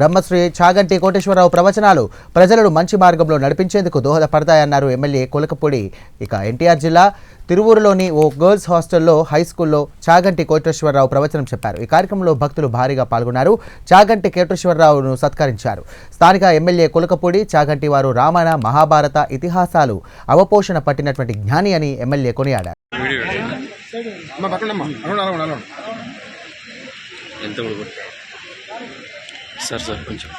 బ్రహ్మశ్రీ చాగంటి కోటేశ్వరరావు ప్రవచనాలు ప్రజలను మంచి మార్గంలో నడిపించేందుకు దోహదపడతాయన్నారు ఎమ్మెల్యే కొలకపూడి. ఇక ఎన్టీఆర్ జిల్లా తిరువూరులోని ఓ గర్ల్స్ హాస్టల్లో హై స్కూల్లో చాగంటి కోటేశ్వరరావు ప్రవచనం చెప్పారు. ఈ కార్యక్రమంలో భక్తులు భారీగా పాల్గొన్నారు. చాగంటి కోటేశ్వరరావును సత్కరించారు. స్థానిక ఎమ్మెల్యే కొలకపూడి చాగంటి వారు రామాయణ మహాభారత ఇతిహాసాలు అవపోషణ పట్టినటువంటి జ్ఞాని అని ఎమ్మెల్యే కొనియాడారు. ఎంత సార్ సార్ కొంచెం.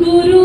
Guru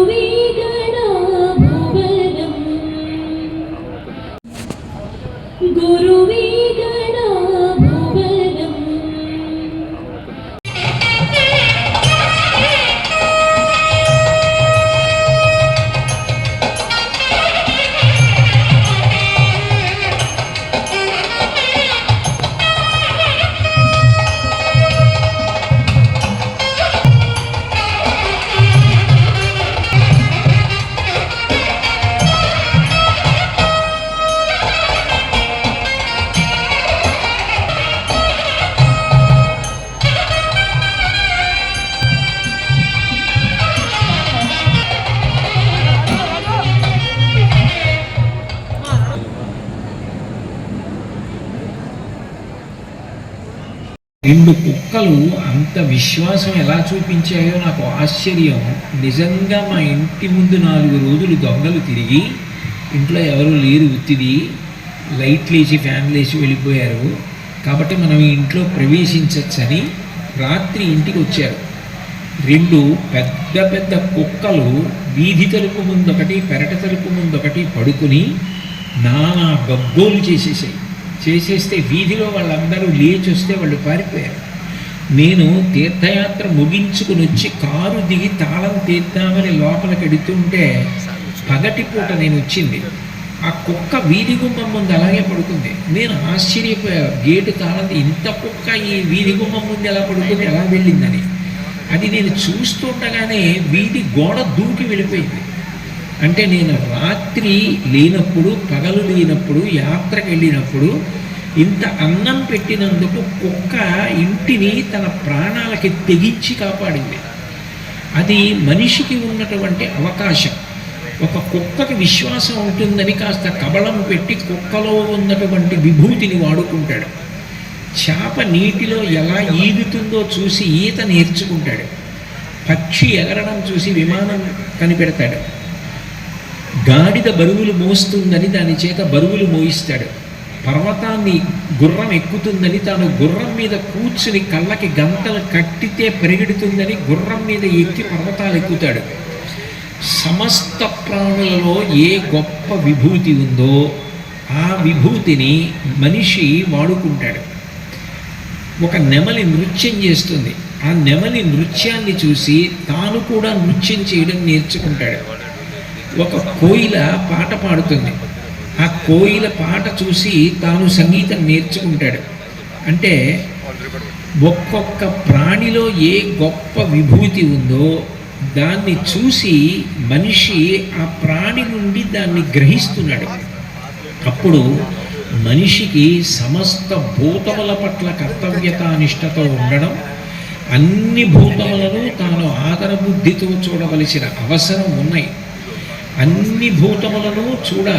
రెండు కుక్కలు అంత విశ్వాసం ఎలా చూపించాయో నాకు ఆశ్చర్యం. నిజంగా మా ఇంటి ముందు నాలుగు రోజులు దొంగలు తిరిగి ఇంట్లో ఎవరు లేరు ఉత్తిది. లైట్లు వేసి ఫ్యాన్లు వేసి వెళ్ళిపోయారు. కాబట్టి మనం ఇంట్లో ప్రవేశించవచ్చని రాత్రి ఇంటికి వచ్చారు. రెండు పెద్ద పెద్ద కుక్కలు వీధి తలుపు ముందొకటి పెరట తలుపు ముందొకటి పడుకుని నానా గగ్గోలు చేసేసాయి. చేసేస్తే వీధిలో వాళ్ళందరూ లేచి వస్తే వాళ్ళు పారిపోయారు. నేను తీర్థయాత్ర ముగించుకుని వచ్చి కారు దిగి తాళం తీద్దామని లోపలికి ఎడుతుంటే పగటిపూట నేను వచ్చింది. ఆ కుక్క వీధి గుమ్మం ముందు అలాగే పడుకుంది. నేను ఆశ్చర్యపోయా గేటు తాళం ఇంత కుక్క ఈ వీధి గుమ్మం ముందు ఎలా పడుకుంది ఎలా వెళ్ళిందని. అది నేను చూస్తుండగానే వీధి గోడ దూకి వెళ్ళిపోయింది. అంటే నేను రాత్రి లేనప్పుడు పగలు లేనప్పుడు యాత్రకు వెళ్ళినప్పుడు ఇంత అన్నం పెట్టినందుకు కుక్క ఇంటిని తన ప్రాణాలకి తెగించి కాపాడింది. అది మనిషికి ఉన్నటువంటి అవకాశం. ఒక కుక్కకి విశ్వాసం ఉంటుందని కాస్త కబళం పెట్టి కుక్కలో ఉన్నటువంటి విభూతిని వాడుకుంటాడు. చేప నీటిలో ఎలా ఈదుతుందో చూసి ఈత నేర్చుకుంటాడు. పక్షి ఎగరడం చూసి విమానం కనిపెడతాడు. గాడిద బరువులు మోస్తుందని దాని చేత బరువులు మోయిస్తాడు. పర్వతాన్ని గుర్రం ఎక్కుతుందని తాను గుర్రం మీద కూర్చుని కళ్ళకి గంతలు కట్టితే పరిగెడుతుందని గుర్రం మీద ఎక్కి పర్వతాలు ఎక్కుతాడు. సమస్త ప్రాణులలో ఏ గొప్ప విభూతి ఉందో ఆ విభూతిని మనిషి వాడుకుంటాడు. ఒక నెమలి నృత్యం చేస్తుంది. ఆ నెమలి నృత్యాన్ని చూసి తాను కూడా నృత్యం చేయడం నేర్చుకుంటాడు. ఒక కోయిల పాట పాడుతుంది. ఆ కోయిల పాట చూసి తాను సంగీతం నేర్చుకుంటాడు. అంటే ఒక్కొక్క ప్రాణిలో ఏ గొప్ప విభూతి ఉందో దాన్ని చూసి మనిషి ఆ ప్రాణి నుండి దాన్ని గ్రహిస్తున్నాడు. అప్పుడు మనిషికి సమస్త భూతముల పట్ల కర్తవ్యతానిష్టతో ఉండడం అన్ని భూతములను తాను ఆదర బుద్ధితో చూడవలసిన అవసరం ఉన్నాయి. అన్ని భూతములను చూడాలి.